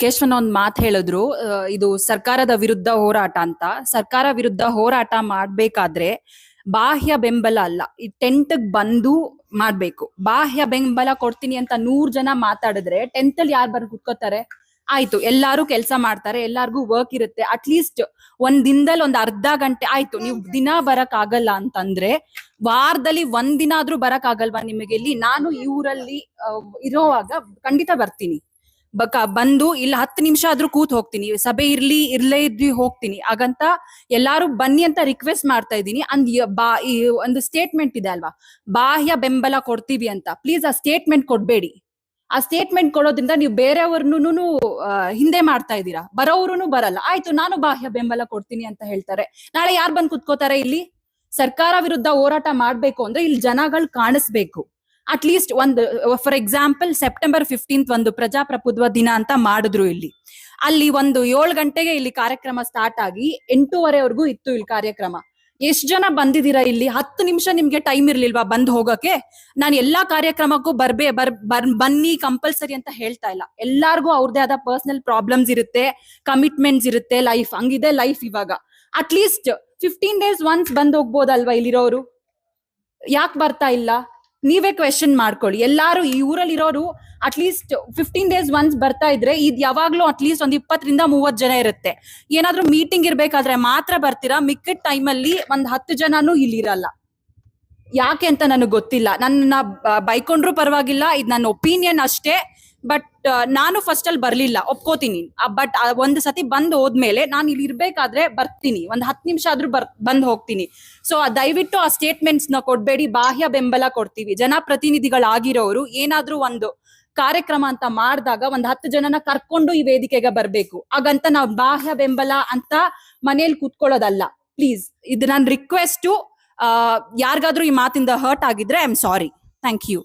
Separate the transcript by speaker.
Speaker 1: ಕೇಶವನ್ ಒಂದ್ ಮಾತು ಹೇಳಿದ್ರು ಇದು ಸರ್ಕಾರದ ವಿರುದ್ಧ ಹೋರಾಟ ಅಂತ. ಸರ್ಕಾರ ವಿರುದ್ಧ ಹೋರಾಟ ಮಾಡ್ಬೇಕಾದ್ರೆ ಬಾಹ್ಯ ಬೆಂಬಲ ಅಲ್ಲ, ಈ ಟೆಂಟ್ ಬಂದು ಮಾಡ್ಬೇಕು. ಬಾಹ್ಯ ಬೆಂಬಲ ಕೊಡ್ತೀನಿ ಅಂತ ನೂರ್ ಜನ ಮಾತಾಡಿದ್ರೆ ಟೆಂತ್ ಅಲ್ಲಿ ಯಾರು ಬರ್ ಕುತ್ಕೋತಾರೆ? ಆಯ್ತು, ಎಲ್ಲಾರು ಕೆಲಸ ಮಾಡ್ತಾರೆ, ಎಲ್ಲಾರ್ಗು ವರ್ಕ್ ಇರುತ್ತೆ. ಅಟ್ಲೀಸ್ಟ್ ಒಂದ್ ದಿನದಲ್ಲಿ ಒಂದ್ ಅರ್ಧ ಗಂಟೆ, ಆಯ್ತು, ನೀವು ದಿನ ಬರಕ್ ಆಗಲ್ಲ ಅಂತಂದ್ರೆ ವಾರದಲ್ಲಿ ಒಂದಿನ ದಿನ ಆದ್ರೂ ಬರಕ್ ಆಗಲ್ವಾ ನಿಮಗೆ? ಇಲ್ಲಿ ನಾನು ಈ ಊರಲ್ಲಿ ಇರೋವಾಗ ಖಂಡಿತ ಬರ್ತೀನಿ. ಬಕ ಬಂದು ಇಲ್ಲಿ ಹತ್ತು ನಿಮಿಷ ಆದ್ರೂ ಕೂತ್ ಹೋಗ್ತೀನಿ. ಸಭೆ ಇರ್ಲಿ, ಇರ್ಲೇ ಇದ್ವಿ ಹೋಗ್ತೀನಿ. ಹಾಗಂತ ಎಲ್ಲಾರು ಬನ್ನಿ ಅಂತ ರಿಕ್ವೆಸ್ಟ್ ಮಾಡ್ತಾ ಇದ್ದೀನಿ. ಅಂದ್ ಬಾ, ಈ ಒಂದು ಸ್ಟೇಟ್ಮೆಂಟ್ ಇದೆ ಅಲ್ವಾ? ಬಾಹ್ಯ ಬೆಂಬಲ ಕೊಡ್ತೀವಿ ಅಂತ. ಪ್ಲೀಸ್ ಆ ಸ್ಟೇಟ್ಮೆಂಟ್ ಕೊಡ್ಬೇಡಿ. ಆ ಸ್ಟೇಟ್ಮೆಂಟ್ ಕೊಡೋದ್ರಿಂದ ನೀವು ಬೇರೆಯವ್ರನ್ನೂ ಹಿಂದೆ ಮಾಡ್ತಾ ಇದ್ದೀರಾ? ಬರೋವ್ರು ಬರಲ್ಲ. ಆಯ್ತು, ನಾನು ಬಾಹ್ಯ ಬೆಂಬಲ ಕೊಡ್ತೀನಿ ಅಂತ ಹೇಳ್ತಾರೆ. ನಾಳೆ ಯಾರು ಬಂದು ಕುತ್ಕೋತಾರೆ ಇಲ್ಲಿ? ಸರ್ಕಾರ ವಿರುದ್ಧ ಹೋರಾಟ ಮಾಡ್ಬೇಕು ಅಂದ್ರೆ ಇಲ್ಲಿ ಜನಗಳು ಕಾಣಿಸ್ಬೇಕು. ಅಟ್ಲೀಸ್ಟ್ ಒಂದು ಫಾರ್ ಎಕ್ಸಾಂಪಲ್ ಸೆಪ್ಟೆಂಬರ್ ಫಿಫ್ಟೀನ್ತ್ ಒಂದು ಪ್ರಜಾಪ್ರಭುತ್ವ ದಿನ ಅಂತ ಮಾಡಿದ್ರು ಇಲ್ಲಿ. ಅಲ್ಲಿ ಒಂದು ಏಳು ಗಂಟೆಗೆ ಇಲ್ಲಿ ಕಾರ್ಯಕ್ರಮ ಸ್ಟಾರ್ಟ್ ಆಗಿ ಎಂಟೂವರೆವರೆಗೂ ಇತ್ತು ಇಲ್ಲಿ ಕಾರ್ಯಕ್ರಮ. ಎಷ್ಟ್ ಜನ ಬಂದಿದ್ದೀರಾ ಇಲ್ಲಿ? ಹತ್ತು ನಿಮಿಷ ನಿಮ್ಗೆ ಟೈಮ್ ಇರ್ಲಿಲ್ವಾ ಬಂದ್ ಹೋಗಕ್ಕೆ ನಾನು ಎಲ್ಲಾ ಕಾರ್ಯಕ್ರಮಕ್ಕೂ ಬರ್ಬೇ, ಬರ್ ಬರ್, ಬನ್ನಿ ಕಂಪಲ್ಸರಿ ಅಂತ ಹೇಳ್ತಾ ಇಲ್ಲ. ಎಲ್ಲಾರ್ಗೂ ಅವ್ರದೇ ಆದ ಪರ್ಸನಲ್ ಪ್ರಾಬ್ಲಮ್ಸ್ ಇರುತ್ತೆ ಕಮಿಟ್ಮೆಂಟ್ಸ್ ಇರುತ್ತೆ ಲೈಫ್ ಹಂಗಿದೆ ಲೈಫ್ ಇವಾಗ. At least fifteen days once ಬಂದ್ ಹೋಗ್ಬೋದಲ್ವಾ ಇಲ್ಲಿರೋರು? ಯಾಕೆ ಬರ್ತಾ ಇಲ್ಲ? ನೀವೇ ಕ್ವೆಶನ್ ಮಾಡ್ಕೊಳ್ಳಿ. ಎಲ್ಲಾರು ಈ ಊರಲ್ಲಿ ಇರೋರು ಅಟ್ಲೀಸ್ಟ್ ಫಿಫ್ಟೀನ್ ಡೇಸ್ ಒನ್ಸ್ ಬರ್ತಾ ಇದ್ರೆ ಇದು ಯಾವಾಗ್ಲೂ ಅಟ್ಲೀಸ್ಟ್ ಒಂದು ಇಪ್ಪತ್ತರಿಂದ ಮೂವತ್ತು ಜನ ಇರುತ್ತೆ. ಏನಾದ್ರೂ ಮೀಟಿಂಗ್ ಇರ್ಬೇಕಾದ್ರೆ ಮಾತ್ರ ಬರ್ತೀರಾ? ಮಿಕ್ಕಿದ ಟೈಮಲ್ಲಿ ಒಂದ್ ಹತ್ತು ಜನನೂ ಇಲ್ಲಿ ಇರಲ್ಲ ಯಾಕೆ ಅಂತ ನನಗೆ ಗೊತ್ತಿಲ್ಲ. ನನ್ನ ಬೈಕೊಂಡ್ರು ಪರವಾಗಿಲ್ಲ, ಇದು ನನ್ನ ಒಪಿನಿಯನ್ ಅಷ್ಟೇ ಬಟ್ ನಾನು ಫಸ್ಟ್ ಅಲ್ಲಿ ಬರ್ಲಿಲ್ಲ. ಒಪ್ಕೋತೀನಿ. ಬಟ್ ಒಂದು ಸತಿ ಬಂದ್ ಹೋದ್ಮೇಲೆ ನಾನು ಇಲ್ಲಿ ಇರ್ಬೇಕಾದ್ರೆ ಬರ್ತೀನಿ. ಒಂದ್ ಹತ್ತು ನಿಮಿಷ ಆದ್ರೂ ಬರ್, ಬಂದ್ ಹೋಗ್ತೀನಿ. ಸೊ ದಯವಿಟ್ಟು ಆ ಸ್ಟೇಟ್ಮೆಂಟ್ಸ್ನ ಕೊಡ್ಬೇಡಿ. ಬಾಹ್ಯ ಬೆಂಬಲ ಕೊಡ್ತೀವಿ. ಜನಪ್ರತಿನಿಧಿಗಳಾಗಿರೋರು ಏನಾದ್ರೂ ಒಂದು ಕಾರ್ಯಕ್ರಮ ಅಂತ ಮಾಡಿದಾಗ ಒಂದ್ ಹತ್ತು ಜನನ ಕರ್ಕೊಂಡು ಈ ವೇದಿಕೆಗೆ ಬರ್ಬೇಕು. ಹಾಗಂತ ನಾವು ಬಾಹ್ಯ ಬೆಂಬಲ ಅಂತ ಮನೇಲಿ ಕೂತ್ಕೊಳ್ಳೋದಲ್ಲ. ಪ್ಲೀಸ್ ಇದು ನನ್ನ ರಿಕ್ವೆಸ್ಟು ಯಾರಿಗಾದ್ರೂ ಈ ಮಾತಿಂದ ಹರ್ಟ್ ಆಗಿದ್ರೆ I am sorry thank you